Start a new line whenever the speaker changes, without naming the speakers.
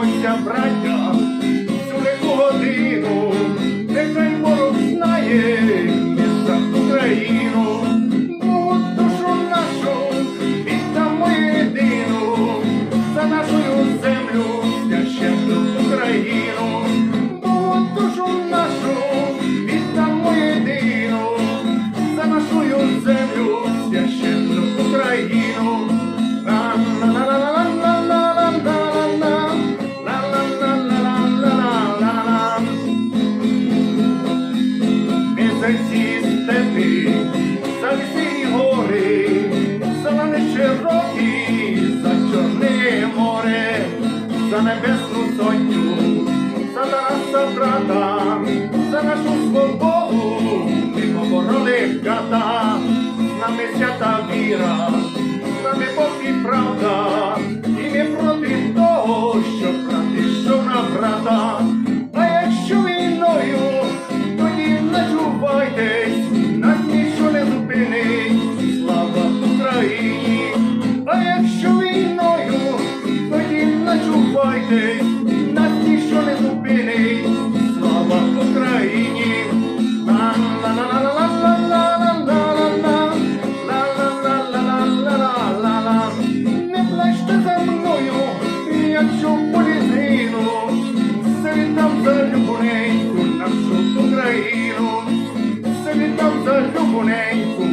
Братья Черці степи, завісні гори, за зелені широкі, за Чорне море, за небесну сотню, за Тараса брата, за нашу свободу, ми побороли ката, з нами свята віра. зачувайте, ті, що не зупинить, слава Україні. Не плачте за мною, якщо полізину, світам залюбоненьку нашу Україну, за Любоненьку.